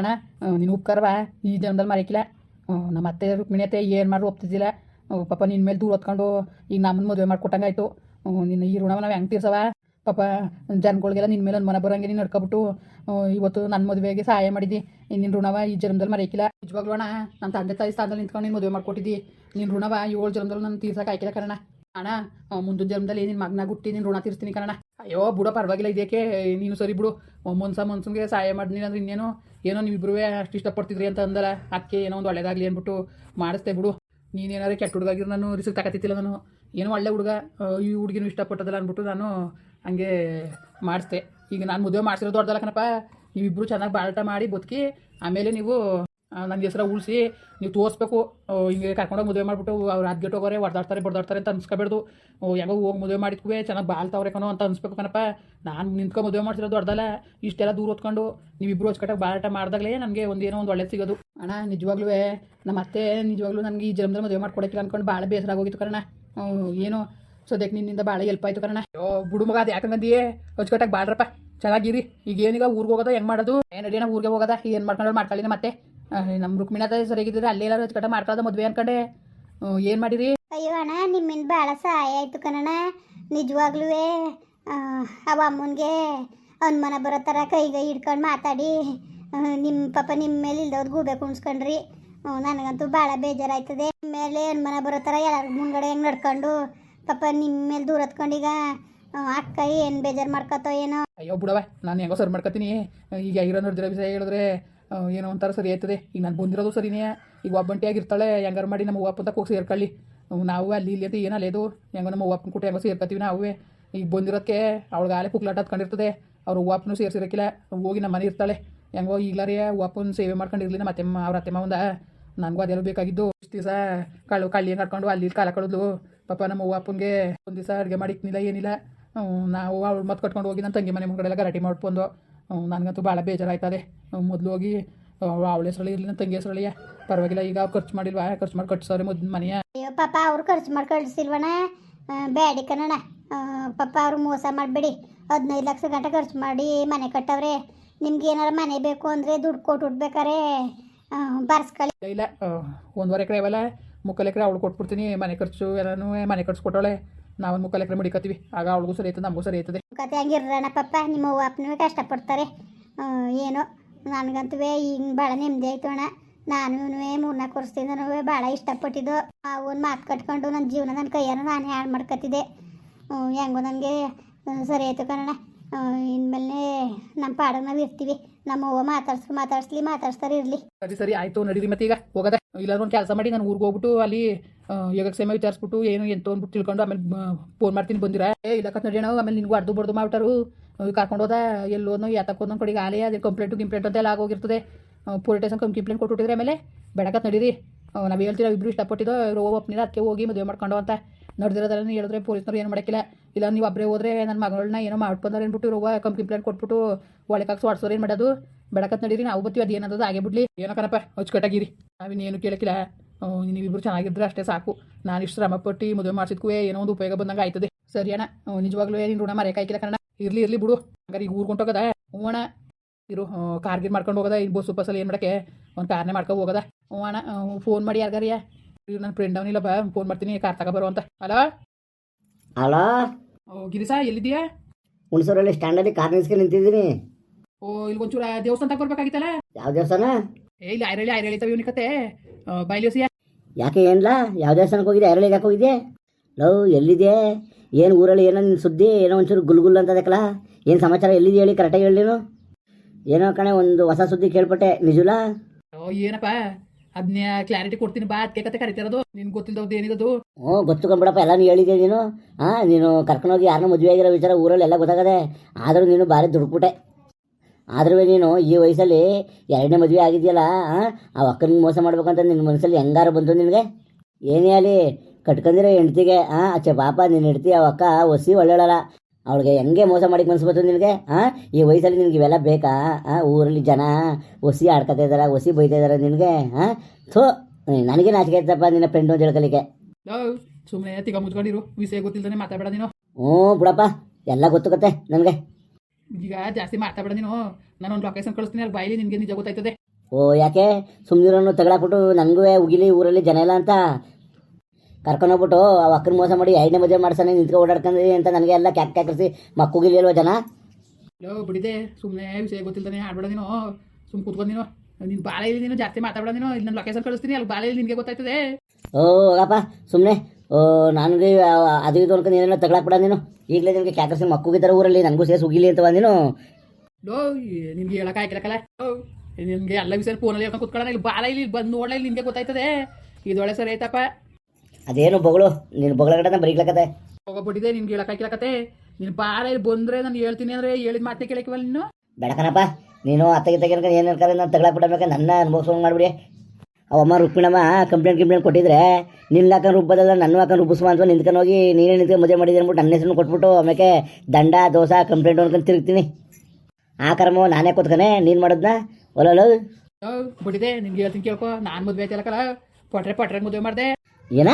ಅಣ್ಣ ನೀನು ಉಪ್ಕಾರವ? ಈ ಜನ್ಮದಲ್ಲಿ ಮರೆಕಿಲ್ಲ. ನಮ್ಮ ಅತ್ತೆ ರುಕ್ಮಿಣಿ ಅತ್ತೆ ಏನು ಮಾಡ್ರು ಒಪ್ತಿದ್ದಿಲ್ಲ. ಪಾಪ ನಿನ್ನ ಮೇಲೆ ದೂರ ಹೊತ್ಕೊಂಡು ಈಗ ನಮ್ಮನ್ನು ಮದುವೆ ಮಾಡ್ಕೊಟ್ಟಂಗಾಯ್ತು. ನಿನ್ನ ಈ ಋಣವ ನಾವು ಹೆಂಗೆ ತೀರ್ಸವ ಪಾಪ ಜನಗಳಿಗೆಲ್ಲ ನಿನ್ನ ಮೇಲೆ ಒಂದು ಮನ ಬರೋಂಗೆ ನೀನು ನಡ್ಕೊಬಿಟ್ಟು ಇವತ್ತು ನನ್ನ ಮದುವೆಗೆ ಸಹಾಯ ಮಾಡಿದ್ದಿ ನಿನ್ನ ಋಣವ ಈ ಜನ್ಮದಲ್ಲಿ ಮರೆಕಿಲ್ಲ. ನಿಜವಾಗ್ಲೂ ಅಣ್ಣ ನನ್ನ ತಂದೆ ತಾಯಿ ಸ್ಥಾನದಲ್ಲಿ ನಿಂತ್ಕೊಂಡು ನೀನು ಮದುವೆ ಮಾಡ್ಕೊಟ್ಟಿದ್ದಿ ನಿನ್ನ ಋಣವ ಏಳು ಜನ್ಮದಲ್ಲಿ ನಾನು ತೀರ್ಸಕ್ಕೆ ಆಯ್ಕಿಲ್ಲ ಕಣ ಅಣ್ಣ ಮುಂದಿನ ಜನ್ಮದಲ್ಲಿ ನಿನ್ನ ಮಗ್ನ ಹುಟ್ಟಿ ನಿನ್ನ ಋಣ ತೀರಿಸ್ತೀನಿ ಕಣ ಅಯ್ಯೋ, ಬುಡ ಪರವಾಗಿಲ್ಲ ಇದಕ್ಕೆ ನೀನು ಸರಿ ಬಿಡು. ಮನ್ಸ ಮನ್ಸನ್ಗೆ ಸಹಾಯ ಮಾಡಿದ್ನಿ ಅಂದ್ರೆ ಇನ್ನೇನು? ಏನೋ ನೀವಿಬ್ರು ಅಷ್ಟು ಇಷ್ಟಪಡ್ತಿದ್ರಿ ಅಂತ ಅಂದಲ್ಲ. ಅದಕ್ಕೆ ಏನೋ ಒಂದು ಒಳ್ಳೇದಾಗಲಿ ಅಂದ್ಬಿಟ್ಟು ಮಾಡಿಸ್ತೇ ಬಿಡು. ನೀನೇನಾರು ಕೆಟ್ಟ ಹುಡುಗಾಗಿರೋ ನಾನು ರಿಸ್ಕ್ ತಗತ್ತಿಲ್ಲ ನಾನು. ಏನೋ ಒಳ್ಳೆ ಹುಡುಗ ಈ ಹುಡುಗಿನೂ ಇಷ್ಟಪಟ್ಟದಲ್ಲ ಅಂದ್ಬಿಟ್ಟು ನಾನು ಹಂಗೆ ಮಾಡಿಸ್ದೆ. ಈಗ ನಾನು ಮದುವೆ ಮಾಡಿಸಿರೋ ದೊಡ್ಡದಲ್ಲ ಕಣಪ್ಪ. ನೀವಿಬ್ಬರು ಚೆನ್ನಾಗಿ ಬಾಳಾಟ ಮಾಡಿ ಬದುಕಿ, ಆಮೇಲೆ ನೀವು ನನ್ನ ಹೆಸರ ಉಳಿಸಿ, ನೀವು ತೋರಿಸ್ಬೇಕು. ಹಿಂಗೆ ಕರ್ಕೊಂಡೋಗಿ ಮದುವೆ ಮಾಡಿಬಿಟ್ಟು, ಅವ್ರು ಅದ್ಗೆಟ್ ಹೋಗೋರೆ ಹೊಡೆದಾಡ್ತಾರೆ ಬಡ್ದಾಡ್ತಾರೆ ಅಂತ ಅನ್ಸ್ಕೊಬೇಡ್ದು. ಯಾವಾಗ ಹೋಗಿ ಮದುವೆ ಮಾಡಿದ್ಕೂ ಚೆನ್ನಾಗಿ ಬಾಳ್ತಾವ್ರೆ ಕಣೋ ಅಂತ ಅನ್ಸ್ಬೇಕು ಕಣಪ್ಪ. ನಾನು ನಿಂತ್ಕೊಂಡು ಮದುವೆ ಮಾಡ್ತಿರೋದು ದೊಡ್ಡದಲ್ಲ, ಇಷ್ಟೆಲ್ಲ ದೂರ ಹೊತ್ಕೊಂಡು ನೀವಿಬ್ಬರು ಹೊಚ್ಕಟ್ಟಾಗಿ ಬಾಳಾಟ ಮಾಡಿದಾಗಲೇ ನನಗೆ ಒಂದೇನೋ ಒಂದು ಒಳ್ಳೆ ಸಿಗೋದು. ಅಣ್ಣ ನಿಜವಾಗ್ಲೂ ನಮ್ಮ ಅತ್ತೆ ನಿಜವಾಗ್ಲೂ ನನಗೆ ಈ ಜನ್ಮದಲ್ಲಿ ಮದುವೆ ಮಾಡ್ಕೊಡಕ್ಕಿಲ್ಲ ಅನ್ಕೊಂಡು ಭಾಳ ಬೇಸರ ಆಗೋಗಿತ್ತು ಕಣ ಏನೋ ಸದ್ಯಕ್ಕೆ ನಿನ್ನಿಂದ ಭಾಳ ಹೆಲ್ಪ್ ಆಯ್ತು ಕಣ ಅಯ್ಯೋ ಬುಡು ಮಗ ಅದು ಯಾಕಂಗಂದಿಯೇ ಹೊಚ್ಕಟ್ಟಾಗಿ ಬಾಳ್ರಪ್ಪ. ಚೆನ್ನಾಗಿರಿ ಈಗ ಏನೀಗ ಊರಿಗೆ ಹೋಗೋದ ಹೆಂಗೆ ಮಾಡೋದು? ಏನು ಅಡಿಯಣ್ಣ ಊರಿಗೆ ಹೋಗೋದ? ಏನು ಮಾಡ್ಕೊಂಡು ಮಾಡ್ಕೊಳ್ಳಿ ಮತ್ತೆ ನಮ್ಮ ರುಕ್ಮಿಣದ ಸರಿಯಾಗಿದ್ರೆ ಅಲ್ಲೇ ಎಲ್ಲರೂ ಕಟ ಮಾಡ್ಕೊಳ್ಳೋದು ಮದುವೆ ಅನ್ಕಂಡೆ. ಏನು ಮಾಡಿರಿ? ಅಯ್ಯೋ ಅಣ್ಣ ನಿಮ್ಮಿಂದ ಭಾಳ ಸಹಾಯ ಆಯ್ತು ಕಣಣ್ಣ. ನಿಜವಾಗ್ಲೂ ಅವ ಅಮ್ಮನಿಗೆ ಅನುಮಾನ ಬರೋ ಥರ ಕೈಗೆ ಹಿಡ್ಕೊಂಡು ಮಾತಾಡಿ ನಿಮ್ಮ ಪಾಪ ನಿಮ್ಮ ಮೇಲೆ ಇಲ್ದವ್ರು ಗೂಬೆ ಕುಣ್ಸ್ಕೊಂಡ್ರಿ. ನನಗಂತೂ ಭಾಳ ಬೇಜಾರಾಯ್ತದೆ. ನಿಮ್ಮ ಮೇಲೆ ಅನುಮಾನ ಬರೋ ಥರ ಎಲ್ಲರ ಮುಂಗಡೆ ಹೆಂಗೆ ನಡ್ಕೊಂಡು ಪಾಪ ನಿಮ್ಮ ಮೇಲೆ ದೂರ ಹತ್ಕೊಂಡೀಗ ಅಕ್ಕ ಏನು ಬೇಜಾರು ಮಾಡ್ಕೊತೋ ಏನೋ. ಅಯ್ಯೋ ಬಿಡವ ನಾನು ಹೆಂಗೋ ಸರ್ ಮಾಡ್ಕೊತೀನಿ. ಈಗ ಇರೋ ನೋಡಿದ್ರೆ ವಿಷಯ ಹೇಳಿದ್ರೆ ಏನೋ ಒಂಥರ ಸರಿ ಆಯ್ತದೆ. ಈಗ ನಾನು ಬಂದಿರೋದು ಸರಿನೇ. ಈಗ ಒಬ್ಬಂಟಿಯಾಗಿರ್ತಾಳೆ ಹೆಂಗಾರು ಮಾಡಿ ನಮ್ಮ ಅಪ್ಪನ ಹೋಗಿ ಸೇರ್ಕೊಳ್ಳಿ. ನಾವು ಅಲ್ಲಿ ಇಲ್ಲಿ ಅಂತ ಏನಲ್ಲೇದು ಹೆಂಗೋ ನಮ್ಮ ಅಪ್ಪನ ಕೂಟ ಹೆಂಗೋ ಸೇರ್ಕೊತೀವಿ ನಾವೇ. ಈಗ ಬಂದಿರೋದಕ್ಕೆ ಅವ್ಳಿಗೆ ಆಲೆ ಕುಕ್ಲಾಟ ಹತ್ಕೊಂಡಿರ್ತದೆ. ಅವ್ರ ಅಪ್ಪನು ಸೇರಿಸಿರೋಕ್ಕಿಲ್ಲ ಹೋಗಿ ನಮ್ಮ ಮನೆ ಇರ್ತಾಳೆ. ಹೆಂಗೋ ಈಗಲಾರೇ ಅಪ್ಪನ ಸೇವೆ ಮಾಡ್ಕೊಂಡಿರ್ಲಿಲ್ಲ ನಮ್ಮ ಅತ್ತೆಮ್ಮ, ಅವ್ರ ಅತ್ತೆಮ್ಮ ಒಂದ. ನನಗೂ ಅದೆಲ್ಲ ಬೇಕಾಗಿದ್ದು. ಇಷ್ಟು ದಿವಸ ಕಳ್ಳು ಕಳ್ಳಿ ಕಟ್ಕೊಂಡು ಅಲ್ಲಿ ಕಾಲ ಕಳೆದ್ಲು. ಪಾಪ ನಮ್ಮ ಅಪ್ಪನಿಗೆ ಒಂದು ದಿವಸ ಅಡುಗೆ ಮಾಡಿಕ್ನಿಲ್ಲ ಏನಿಲ್ಲ. ನಾವು ಅವಳು ಮತ್ತೆ ಕಟ್ಕೊಂಡು ಹೋಗಿ ನನ್ನ ತಂಗಿ ಮನೆ ಮುಂಗಡೆಲ್ಲ ಗಲಾಟೆ ಮಾಡ್ಕೊಂಡು ನನಗಂತೂ ಭಾಳ ಬೇಜಾರಾಯ್ತದೆ. ಮೊದಲು ಹೋಗಿ ಅವಳ ಹೆಸರಲ್ಲಿ ಇರಲಿಲ್ಲ ತಂಗಿ ಹೆಸರಳಿಯ ಪರವಾಗಿಲ್ಲ ಈಗ ಅವ್ರು ಖರ್ಚು ಮಾಡಿಲ್ವಾ? ಖರ್ಚು ಮಾಡಿ ಕಟ್ಸೋರೆ ಮೊದ್ಲು ಮನೆಯ. ಅಯ್ಯೋ ಪಾಪ ಅವ್ರು ಖರ್ಚು ಮಾಡಿ ಕಳಿಸಿಲ್ವಣ ಬೇಡಿ ಕನ್ನಡ ಪಾಪ ಅವ್ರು ಮೋಸ ಮಾಡಬೇಡಿ. ಹದಿನೈದು ಲಕ್ಷ ಗಂಟೆ ಖರ್ಚು ಮಾಡಿ ಮನೆ ಕಟ್ಟವ್ರೆ. ನಿಮ್ಗೆ ಏನಾರು ಮನೆ ಬೇಕು ಅಂದರೆ ದುಡ್ಡು ಕೊಟ್ಟು ಉಡ್ಬೇಕಾರೆ ಬರ್ಸ್ಕೊಳ್ಳಿ. ಇಲ್ಲ ಒಂದೂವರೆ ಎಕರೆ ಅವಲ್ಲ ಮುಕ್ಕಾಲು ಎಕರೆ ಅವಳು ಕೊಟ್ಬಿಡ್ತೀನಿ. ಮನೆ ಖರ್ಚು ಎಲ್ಲನೂ ಮನೆ ಖರ್ಚು ಕೊಟ್ಟವಳೆ ನಾವೊಂದು ಮುಕ್ಕಾಲು ಎಕರೆ ಮಡಿಕತ್ತೀವಿ ಆಗ ಅವಳಿಗೂ ಸರಿ ಐತದ ನಮಗೂ ಸರಿ ಐತದೆ ಕತೆ ಹಂಗಿರೋಣ ಪಪ್ಪ, ನಿಮ್ಮ ಅವ್ವ ಅಪ್ಪನೂ ಕಷ್ಟಪಡ್ತಾರೆ. ಏನು ನನಗಂತೂ ಹಿಂಗೆ ಭಾಳ ನೆಮ್ಮದಿ ಆಯ್ತು ಅಣ್ಣ. ನಾನು ಮೂರ್ನಾಲ್ಕು ವರ್ಷದಿಂದನೂ ಭಾಳ ಇಷ್ಟಪಟ್ಟಿದ್ದು. ಅವನ್ ಮಾತು ಕಟ್ಕೊಂಡು ನನ್ನ ಜೀವನ ನನ್ನ ಕೈಯನ್ನು ನಾನು ಹಾಳು ಮಾಡ್ಕೊತಿದ್ದೆ ಹೆಂಗೋ ನನಗೆ ಸರಿ ಆಯ್ತು ಕಣಣ್ಣ. ಇನ್ಮೇಲೆ ನಮ್ಮ ಪಾಡ ಇರ್ತೀವಿ. ನಮ್ಮ ಅವ್ವ ಮಾತಾಡ್ಸ್, ಮಾತಾಡ್ಸ್ಲಿ, ಮಾತಾಡ್ಸ್ತಾರೆ ಇರಲಿ. ಸರಿ ಸರಿ, ಆಯ್ತು, ನಡೀರಿ ಮತ್ತೆ ಈಗ ಹೋಗದ. ಇಲ್ಲಾಂದ್ರೆ ಒಂದು ಕೆಲಸ ಮಾಡಿ ನಾನು ಊರಿಗೆ ಹೋಗ್ಬಿಟ್ಟು ಅಲ್ಲಿ ಯೋಗ ಸೇಮ ವಿಚಾರಿಸ್ಬಿಟ್ಟು ಏನು ಎಂತ ಅಂದ್ಬಿಟ್ಟು ತಿಳ್ಕೊಂಡು ಆಮೇಲೆ ಫೋನ್ ಮಾಡ್ತೀನಿ ಬಂದಿರಾ. ಏ, ಇಲ್ಲ ಕತ್ ನಡಿಯೋಣ ಆಮೇಲೆ ನಿನ್ಗೂ ಅರ್ಧ ಬಡ್ದು ಮಾಡ್ಬಿಟ್ಟರು ಕರ್ಕೊಂಡು ಹೋದ ಎಲ್ಲೋದ್ನೋ ಯಾತಕ್ಕೆ ಹೋದ್ನೋ ಕಡೆಗೆ ಆಲೇ ಅದೇ ಕಂಪ್ಲೇಂಟು ಅಂತ ಎಲ್ಲ ಆಗೋಗಿರ್ತದೆ. ಪೊಲೀಸ್ ಕಮ್ ಕಂಪ್ಲೇಂಟ್ ಕೊಟ್ಬಿಟ್ಟಿದ್ರೆ ಆಮೇಲೆ ಬೆಳಕತ್ ನಡೀರಿ. ನಾವು ಹೇಳ್ತೀವಿ ಇಬ್ಬರು ಇಷ್ಟಪಟ್ಟಿದ್ದೋ ಇರೋ ಒಪ್ಪನಿಲ್ಲ ಅದಕ್ಕೆ ಹೋಗಿ ಮದುವೆ ಮಾಡ್ಕೊಂಡು ಅಂತ ನಡೆದಿರೋದನ್ನ ಹೇಳಿದ್ರೆ ಪೊಲೀಸ್ನವ್ರು ಏನು ಮಾಡೋಕ್ಕಿಲ್ಲ. ಇಲ್ಲ, ನೀವು ಒಬ್ಬರೇ ಹೋದ್ರೆ ನನ್ನ ಮಗಳನ್ನ ಏನೋ ಮಾಡ್ಕೊಂಡ್ರೆ ಏನ್ಬಿಟ್ಟು ಇರುವ ಕಂಪ್ಲೇಂಟ್ ಕೊಟ್ಬಿಟ್ಟು ಒಳಕಾಗಿ ಸ್ವಾಡ್ಸೋರು ಏನು ಮಾಡೋದು? ಬೆಳಕತ್ ನಡೀರಿ, ನಾವು ಬತ್ತೀವಿ ಅದು ಏನದ ಆಗೇ ಬಿಡ್ಲಿ ಏನೋ ಕಣಪ್ಪ, ಅಚ್ಚುಕಟ್ಟಾಗಿರಿ. ನಾವಿನ್ನೇನು ಕೇಳಕ್ಕಿಲ್ಲ ನೀವಿಬ್ರು ಚೆನ್ನಾಗಿದ್ರೆ ಅಷ್ಟೇ ಸಾಕು. ನಾನು ಇಷ್ಟು ಶ್ರಮಪಟ್ಟು ಮದುವೆ ಮಾಡಿಸಿದ್ಕೂ ಏನೋ ಒಂದು ಉಪಯೋಗ ಬಂದಂಗೆ ಆಯ್ತದೆ. ಸರಿ ಅಣ್ಣ ನಿಜವಾಗ್ಲೂ ನೀನು ಋಣ ಮರೆಯಕಾಯ್ಕಿಲ್ಲ ಕಣ ಇರ್ಲಿ ಇರ್ಲಿ ಬಿಡು. ಹಂಗಾರೆ ಈಗ ಊರು ಹೊಂಟೋಗದ? ಹ್ಞೂ ಇರು ಕಾರ್ಗಿರ್ ಮಾಡ್ಕೊಂಡು ಹೋಗದ? ಈ ಬಸ್ಸು ಬಸ್ಸಲ್ಲಿ ಏನು ಮಾಡಕ್ಕೆ? ಒಂದು ಕಾರ್ನೇ ಮಾಡ್ಕೊಂಡು ಹೋಗದ? ಹ್ಞೂ ಅಣ್ಣ ಫೋನ್ ಮಾಡಿ ಯಾರಿಗಾರಿಯ ನನ್ನ ಫ್ರೆಂಡ್ ಅವನಿಲ್ಲಪ್ಪ ಫೋನ್ ಮಾಡ್ತೀನಿ, ಕಾರ್ ತಗೋ ಬರೋ ಅಂತ. ಹಲೋ? ಓ ಗಿರಿಸ ಎಲ್ಲಿದ್ಯಾ ಹುಣಸೂರಲ್ಲಿ ಸ್ಟ್ಯಾಂಡಲ್ಲಿ ಕಾರ್ ನಿಲ್ಸ್ಕೊಂಡು ನಿಂತಿದ್ದೀನಿ. ಓ ಇಲ್ಲಿ ಒಂಚೂರ ದೇವಸ್ಥಾನ ತಗ ಬರ್ಬೇಕಾಗಿತ್ತಲ್ಲ? ಯಾವ ದೇವಸ್ಥಾನ? ಏ ಇಲ್ಲಿ ಐರಳಿ ಐರಳಿ ತವ ಇವನಿ ಕತೆ ಯಾಕೆ ಏನ್ಲ? ಯಾವ ದೇವಸ್ಥಾನಕ್ಕೆ ಹೋಗಿದೆ ಐರಳಿ ಯಾಕೆ ಹೋಗಿದ್ದೆ ಲವ್ ಎಲ್ಲಿದೆ ಏನು ಊರಲ್ಲಿ ಏನೋ ನಿನ್ನ ಸುದ್ದಿ? ಏನೋ ಒಂಚೂರು ಗುಲ್ಗುಲ್ ಅಂತದಕ್ಕಲ್ಲ ಏನು ಸಮಾಚಾರ? ಎಲ್ಲಿದೆ ಹೇಳಿ? ಕರೆಕ್ಟಾಗಿ ಹೇಳಿ ನೀನು? ಏನೋ ಕಣೆ ಒಂದು ಹೊಸ ಸುದ್ದಿ ಕೇಳ್ಪಟ್ಟೆ. ನಿಜಲ? ಓ ಏನಪ್ಪ? ಅದನ್ನ ಕ್ಲಾರಿಟಿ ಕೊಡ್ತೀನಿ ಬಾ ಅದಕ್ಕೆ ಕತೆ ಕರಿತಿರೋದು. ನಿನ್ ಗೊತ್ತಿಲ್ಲದವ್ದು ಏನಿರೋದು? ಹ್ಞೂ, ಗೊತ್ತುಕೊಂಡ್ಬಿಡಪ್ಪ, ಎಲ್ಲ ಹೇಳಿದೆ ನೀನು? ಹಾಂ, ನೀನು ಕರ್ಕೊಂಡೋಗಿ ಯಾರನ್ನ ಮದುವೆ ಆಗಿರೋ ವಿಚಾರ ಊರಲ್ಲಿ ಎಲ್ಲ ಗೊತ್ತಾಗದೆ, ಆದರೂ ನೀನು ಭಾರಿ ದುಡ್ಬಿಟ್ಟೆ ಆದ್ರೂ ನೀನು ಈ ವಯಸ್ಸಲ್ಲಿ ಎರಡನೇ ಮದುವೆ ಆಗಿದೆಯಲ್ಲ, ಆ ಅಕ್ಕನಿಗೆ ಮೋಸ ಮಾಡ್ಬೇಕಂತ ನಿನ್ನ ಮನಸ್ಸಲ್ಲಿ ಹೆಂಗಾರು ಬಂತು ನಿನಗೆ? ಏನೇ ಅಲ್ಲಿ ಕಟ್ಕೊಂಡಿರೋ ಹೆಂಡ್ತಿಗೆ ಹಾಂ ಅಚ್ಚೆ ಪಾಪ ನಿನ್ನ ಹೆಂಡ್ತಿ ಆ ಅಕ್ಕ ಒಸಿ ಒಳ್ಳೆಯಲ್ಲ ಅವಳಿಗೆ ಹೆಂಗೆ ಮೋಸ ಮಾಡಿಕ್ ಮನ್ಸು ಬರ್ತದೆ ನಿನಗೆ? ಹಾಂ ಈ ವಯಸ್ಸಲ್ಲಿ ನಿನಗೆ ಇವೆಲ್ಲ ಬೇಕಾ? ಹಾಂ ಊರಲ್ಲಿ ಜನ ಒಸಿ ಆಡ್ಕೊತಾ ಇದ್ದಾರೆ ಒಸಿ ಬೈತಾ ಇದ್ದಾರೆ ನಿನಗೆ ಹಾಂ ಥೋ ನನಗೆ ನಾಚಿಕೆ ಆಯ್ತಪ್ಪ ನಿನ್ನ ಫ್ರೆಂಡು ಅಂತ ಹೇಳ್ಕಲಿಕ್ಕೆ. ಸುಮ್ಮನೆ ತಿಗ ಮುಚ್ಕೊಂಡಿರು. ವಿಷಯ ಗೊತ್ತಿಲ್ಲದೆ ಮಾತಾಡಬೇಡ ನೀನು. ಹ್ಞೂ ಬಿಡಪ್ಪ. ಎಲ್ಲ ಗೊತ್ತು ಕತೆ ನನಗೆ. ಈಗ ಜಾಸ್ತಿ ಮಾತಾಡಬೇಡ ನೀನು. ನಾನು ಒಂದು ಲೊಕೇಶನ್ ಕಳಿಸ್ತೀನಿ ಅಲ್ಲಿ ಬಾಯಿಲಿ ನಿನಗೆ ನಿಜ ಗೊತ್ತಾಯ್ತದೆ. ಓ ಯಾಕೆ? ಸುಮ್ಮನಿರೋನು ತಗೊಳಕ್ಬಿಟ್ಟು ನನಗೂ ಉಗಿಲಿ ಊರಲ್ಲಿ ಜನ ಇಲ್ಲ ಅಂತ. ಕರ್ಕೊಂಡೋಗ್ಬಿಟ್ಟು ಆ ಅಕ್ಕನ ಮೋಸ ಮಾಡಿ ಐದನೇ ಮದುವೆ ಮಾಡ್ಸಾನೆ ನಿಂತ್ಕೊ ಓಡಾಡ್ಕೊಂಡ್ರಿ ಅಂತ ನನಗೆ ಎಲ್ಲ ಕ್ಯಾಕ್ ಕ್ಯಾಕರಿಸಿ ಮಕ್ಕಳಿಲ್ವ ಜನ? ಲೋ ಬಿಡಿದೆ ಸುಮ್ಮನೆ ವಿಷಯ ಗೊತ್ತಿಲ್ದಾನೆ ಆಡ್ಬೇಡ ನೀನು. ಸುಮ್ಮನೆ ಕೂತ್ಕೊಂಡು ನೀನು. ನಿನ್ನ ಬಾಳೆ ಇಲ್ಲಿ ನೀನು? ಜಾಸ್ತಿ ಮಾತಾಡೋಣ ನೀನು. ಇಲ್ಲಿ ನಾನು ಲೊಕೇಶನ್ ಕಳಿಸ್ತೀನಿ. ಅಲ್ಲಿ ಬಾಳೆ ಇಲ್ಲಿ ನಿನಗೆ ಗೊತ್ತಾಯ್ತದೆ? ಓ ಅಪ್ಪ ಸುಮ್ಮನೆ ಓ ನನಗೆ ಅದು ಇದು ಅನ್ಕೊಂಡು ಏನೇನೋ ತಗೊಳಕ್ಬಿಡ ನೀನು. ಈಗಲೇ ನಿನಗೆ ಕ್ಯಾಕರಿಸಿ ಮಕ್ಕಳಿದ್ದಾರೆ ಊರಲ್ಲಿ ನನಗೂ ಸೇಸ್ ಹೋಗಿಲಿ ಅಂತ ನೀನು. ಲೋ ನಿನ್ಗೆ ಹೇಳಕ್ಕೆ ಆಯ್ಕಲಕ್ಕಲ್ಲ ಲೋ ನಿನಗೆ ಎಲ್ಲ ವಿಷಯ ಫೋನಲ್ಲಿ ಹೇಳ್ಕೊಂಡು ಕೂತ್ಕೊಳ್ಳೋಣ. ಇಲ್ಲಿ ಬಾಳೆ ಇಲ್ಲಿ ಬಂದು ನೋಡಲಿ ನಿನಗೆ ಗೊತ್ತಾಯ್ತದೆ. ಇದೊಳೆ ಸರಿ ಆಯ್ತಪ್ಪ. ಅದೇನು ಬೊಗಳು? ನಿನ್ ಬೊಗಳಗಡೆ ಬರೀಗ್ಲಕತ್ತೆ ಹೋಗ್ಬಿಟ್ಟಿದೆ ನಿನ್ ಹೇಳಕ್ಕೆ ಆಯ್ಕಲಕತ್ತೆ ನೀನು ಬಾಳೆ ಇಲ್ಲಿ ಬಂದ್ರೆ ನಾನು ಹೇಳ್ತೀನಿ ಅಂದ್ರೆ ಹೇಳಿದ ಮಾತೇ ಕೇಳಕ್ಕಿವಲ್ಲ ನೀನು? ಬೇಡಕನಪ್ಪ ನೀನು ಅತ್ತಗೆ ತೆಗಿಯನ್ಕ ಏನು ಅನ್ತಾರೆ ನಾನು ಬಿಡಬೇಕ ನನ್ನ ಅನುಭವಿಸ್ ಮಾಡ್ಬಿಡಿ. ಅವಮ್ಮ ರುಕ್ಮಿಣಮ್ಮ ಕಂಪ್ಲೇಂಟ್ ಕಂಪ್ಲೇಂಟ್ ಕೊಟ್ಟಿದ್ರೆ ನಿನ್ನ ಹಾಕೊಂಡು ರುಬ್ಬದಲ್ಲ ನನ್ನ ಹಾಕೊಂಡು ರುಬ್ಬಿಸುವ ಅಂತ ನಿಂತ್ಕೊಂಡು ಹೋಗಿ ನೀನೇ ನಿಂತ್ಕೊಂಡು ಮದುವೆ ಮಾಡಿದ್ರೆ ಅಂದ್ಬಿಟ್ಟು ನನ್ನ ಹೆಸರು ಕೊಟ್ಬಿಟ್ಟು ಆಮೇಲೆ ದಂಡ ದೋಸ ಕಂಪ್ಲೇಂಟ್ ಅನ್ಕೊಂಡು ತಿರುಗ್ತೀನಿ. ಆ ಕರ್ಮ ನಾನೇ ಕೂತ್ಕನೆ ನೀನ್ ಮಾಡೋದ್ನ? ಒಲೋಲೋ ಬಿಟ್ಟಿದೆ ನಿನ್ಗೆ ಹೇಳ್ತೀನಿ ಕೇಳ್ಕೊ. ನಾನು ಮದುವೆ ಆಯ್ತಲ್ಲ ಪಟ್ರೆ ಪಟ್ರೆ ಮದುವೆ ಮಾಡಿದೆ. ಏನ?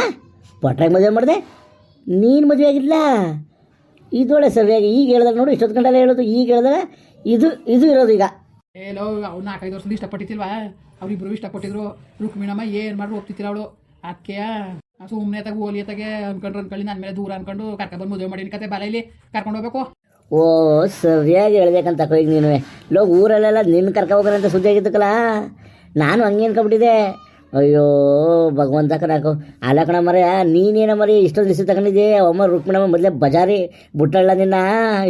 ಪಟ್ರಾಗ ಮದುವೆ ಮಾಡಿದೆ? ನೀನು ಮದುವೆ ಆಗಿಲ್ಲ ಇದೊಳ್ಳೆ ಸರಿಯಾಗಿ ಈಗ ಹೇಳಿದ್ರೆ ನೋಡು ಇಷ್ಟೊತ್ತು ಗಂಟೆಲ್ಲ ಹೇಳೋದು ಈಗ ಹೇಳಿದಾಗ ಇದು ಇದು ಇರೋದು ಈಗ. ಏನೋ ಅವ್ರು ನಾಲ್ಕೈದು ವರ್ಷದಿಂದ ಇಷ್ಟಪಟ್ಟಿತ್ತಿಲ್ವಾ ಅವ್ರಿಬ್ರು ಇಷ್ಟಪಟ್ಟಿದ್ರು. ರುಕ್ಮಿಣಮ್ಮ ಏನು ಮಾಡ್ರು ಒಪ್ತಿತ್ತಿಲ್ಲ ಅವಳು. ಅದಕ್ಕೆ ಸುಮ್ಮನೆ ತಗ ಓಲಿ ತಗೆ ಅನ್ಕೊಂಡ್ರು ಅನ್ಕೊಳ್ಳಿ ನನ್ನ ಮೇಲೆ ದೂರ ಅನ್ಕೊಂಡು ಕರ್ಕೊಂಡ್ಬಂದು ಮದುವೆ ಮಾಡಿ ಕತೆ ಬಾಲ ಇಲ್ಲಿ ಕರ್ಕೊಂಡು ಹೋಗ್ಬೇಕು. ಓ ಸರಿಯಾಗಿ ಹೇಳ್ಬೇಕಂತ ಕೈಗೆ ಈಗ ನೀನು ಲೋ ಊರಲ್ಲೆಲ್ಲ ನಿನ್ನ ಕರ್ಕೊ ಹೋಗ್ರಂತ ಅಂತ ಸುದ್ದಿ ಆಗಿದ್ದಕ್ಕಲ್ಲ? ನಾನು ಹಂಗೆ ಅನ್ಕೊಬಿಟ್ಟಿದ್ದೆ ಅಯ್ಯೋ ಭಗವಂತ ಕಣಕು ಅಲ್ಲ ಕಣ ಮರೆಯ ನೀನೇನ ಮರಿ ಇಷ್ಟೊಂದು ದಿವಸ ತಗೊಂಡಿದ್ದೆ? ಅಮ್ಮ ರುಕ್ಮಣಮ್ಮ ಮೊದಲೇ ಬಜಾರಿ ಬುಟ್ಟಳ್ಳ ನಿನ್ನ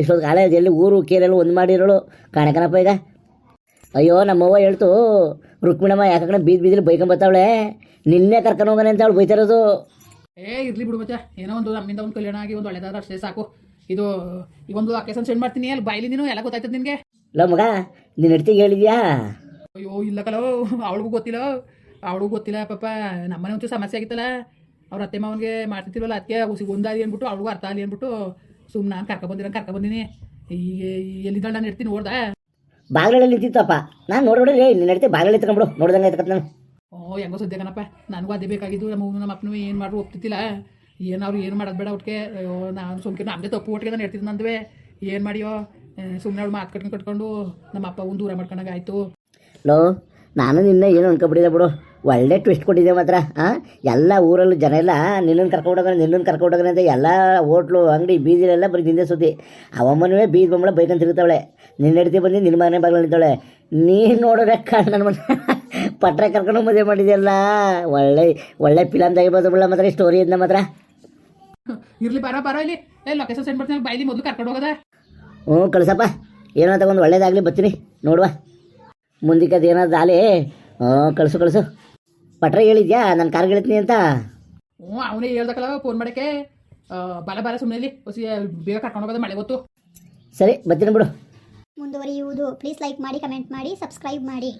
ಇಷ್ಟೊಂದು ಕಾಲ ಎಲ್ಲಿ ಊರು ಕೇರೆಲ್ಲ ಒಂದು ಮಾಡಿರೋಳು. ಕಾಣಕನಪ್ಪ ಈಗ. ಅಯ್ಯೋ ನಮ್ಮವ್ವ ಹೇಳ್ತು ರುಕ್ಮಿಣಮ್ಮ ಯಾಕಂದ್ರೆ ಬೀದ್ ಬೀದಿಲಿ ಬೈಕೊಂಬತ್ತಾವಳೆ ನಿನ್ನೆ ಕರ್ಕೊಂಡು ಹೋಗೋಣ ಅಂತ ಅವಳು ಬೈತಿರೋದು. ಏ ಇರ್ಲಿ ಬಿಡು ಮಚ್ಚ. ಏನೋ ಒಂದು ನಮ್ಮಿಂದ ಒಂದು ಕಲ್ಯಾಣ ಆಗಿ ಒಂದು ಒಳ್ಳೆದಾದ ಅಷ್ಟೇ ಸಾಕು. ಇದು ಈ ಒಂದು ಅಕೇಶನ್ ಸೆಂಡ್ ಮಾಡ್ತೀನಿ. ಅಲ್ಲಿ ಬಾಯ್ಲಿ ನೀನು? ಎಲ್ಲ ಗೊತ್ತಾಯ್ತದ ನಿನಗೆ? ಲೋ ಮಗ ನಿನ್ನ ಹೆಡ್ತಿಗೆ ಹೇಳಿದ್ಯಾ? ಅಯ್ಯೋ ಇಲ್ಲ ಕಲೋ. ಅವಳಿಗೂ ಗೊತ್ತಿಲ್ಲ. ಅವಳಿಗೂ ಗೊತ್ತಿಲ್ಲ ಪಾಪ ನಮ್ಮನೆ ಒಂಚೂರು ಸಮಸ್ಯೆ ಆಗಿತ್ತಲ್ಲ ಅವ್ರ ಅತ್ತೆ ಮಾವನಿಗೆ ಮಾಡ್ತಿರ್ತಿಲ್ವಲ್ಲ ಅದಕ್ಕೆ ಉಸಿ ಒಂದಾದಿ ಅಂದ್ಬಿಟ್ಟು ಅವಳಿಗೂ ಅರ್ಥ ಆಗಲಿ ಅಂದ್ಬಿಟ್ಟು ಸುಮ್ಮನೆ ನಾನು ಕರ್ಕೊಬಂದಿರ ಕರ್ಕೊಬಂದಿನಿ ಈಗ ಎಲ್ಲಿದ್ದಾಳೆ ನಾನು ಇರ್ತೀನಿ ನೋಡ್ದೆ? ಬಾಗಿಲಲ್ಲಿ ನಿಂತಿತ್ತಪ್ಪ. ನಾನು ನೋಡೋಡಿ ನಿನ್ನ ನಡೀತಿ ಬಾಗಿಲಲ್ಲಿ ತಗೊಂಬಿಡು ನೋಡ್ದಂಗೆ ಆಯ್ತಕ್ಕ ನಾನು. ಓ ಹೆಂಗೋ ಸದ್ಯ ಕಣಪ್ಪ ನನಗೂ ಅದೇ ಬೇಕಾಗಿದ್ದು ನಮ್ಮ ನಮ್ಮ ಅಪ್ಪನೂ ಏನು ಮಾಡ್ರು ಒಪ್ತಿತ್ತಿಲ್ಲ ಏನು ಅವ್ರು ಏನು ಮಾಡೋದು ಬೇಡ ಒಟ್ಟಿಗೆ ನಾನು ಸುಮ್ಕೆ ನಮ್ಮದೇ ತಪ್ಪು ಒಟ್ಟಿಗೆ ನಾನು ಹೇಳ್ತಿದ್ದೆ ನಂದುವೆ. ಏನು ಮಾಡಿಯೋ ಸುಮ್ಮನೆ ಅವ್ಳು ಮಾತು ಕಟ್ಕೊಂಡು ಕಟ್ಕೊಂಡು ನಮ್ಮ ಅಪ್ಪ ಒಂದು ದೂರ ಮಾಡ್ಕೊಂಡಾಗ ಆಯಿತು. ಲೋ ನಾನು ನಿನ್ನೆ ಏನು ಅನ್ಕೊಬಿಟ್ಟಿದೆ ಬಿಡು. ಒಳ್ಳೆ ಟ್ವಿಸ್ಟ್ ಕೊಟ್ಟಿದ್ದೆ ಮಾತ್ರ ಹಾಂ ಎಲ್ಲ ಊರಲ್ಲೂ ಜನ ಎಲ್ಲ ನಿನ್ನನ್ನು ಕರ್ಕೊಂಡೋಗ್ರೆ ನಿನ್ನನ್ನು ಕರ್ಕೊಂಡೋಗ್ರೆ ಅಂತ ಎಲ್ಲ ಹೋಟ್ಲು ಅಂಗಡಿ ಬೀದಿಲೆಲ್ಲ ಬರೀ ನಿಂದೆ ಸುದ್ದಿ. ಅವಮ್ಮನೂ ಬೀದಿ ಬಂಬಳ ಬೈಕಂತ ತಿರುಗ್ತಾವಳೆ. ನಿನ್ನ ಹೆಡ್ತಿ ಬಂದು ನಿನ್ನ ಮನೆ ಬಾಗಿಲು ನಿಂತಾಳೆ ನೀನು ನೋಡೋರೆ ಕಾಣ ನನ್ನ ಮನೆ ಪಟ್ರೆ ಕರ್ಕೊಂಡು ಮದುವೆ ಮಾಡಿದೆಯಲ್ಲ. ಒಳ್ಳೆ ಒಳ್ಳೆ ಫಿಲಮ್ ತೆಗಿಬೋದು ಬಿಡ ಮಾತ್ರ ಸ್ಟೋರಿ ಇದ್ದ ಮಾತ್ರ. ಇರ್ಲಿ ಬರ ಬರ ಇಲ್ಲಿ. ಏ ಲೊಕೇಶನ್ ಸೆಂಡ್ ಮಾಡ್ತೀನಿ ಬೈದಿ ಮೊದಲು ಕರ್ಕೊಂಡು ಹೋಗೋದ. ಹ್ಞೂ ಕಳಿಸಪ್ಪ. ಏನೋ ತಗೊಂಡು ಒಳ್ಳೇದಾಗಲಿ ಬರ್ತೀನಿ. ನೋಡುವ. ಮುಂದಕ್ಕೆ ಅದು ಏನಾದ್ರು ಆಲಿ ಹ್ಞೂ ಕಳಿಸು ಕಳಿಸು. ಪಟ್ರೆ ಹೇಳಿದ್ಯಾ? ನನ್ನ ಕಾರ್ ಗೆಳತೀನಿ ಅಂತ? ಹ್ಞೂ ಅವನೇ ಹೇಳ್ದಕ್ಕಲ್ಲ ಫೋನ್ ಮಾಡಕ್ಕೆ. ಬಾಲ ಬಾಲ ಸುಮ್ಮನೆ ಇಲ್ಲಿ ಹೊಸಿ ಬೇಗ ಕರ್ಕೊಂಡು ಹೋಗೋದ ಮಳೆ ಗೊತ್ತು ಸರಿ ಬರ್ತೀನಿ ಬಿಡು. ಮುಂದುವರಿಯುವುದು. ಪ್ಲೀಸ್ ಲೈಕ್ ಮಾಡಿ ಕಮೆಂಟ್ ಮಾಡಿ ಸಬ್ಸ್ಕ್ರೈಬ್ ಮಾಡಿ.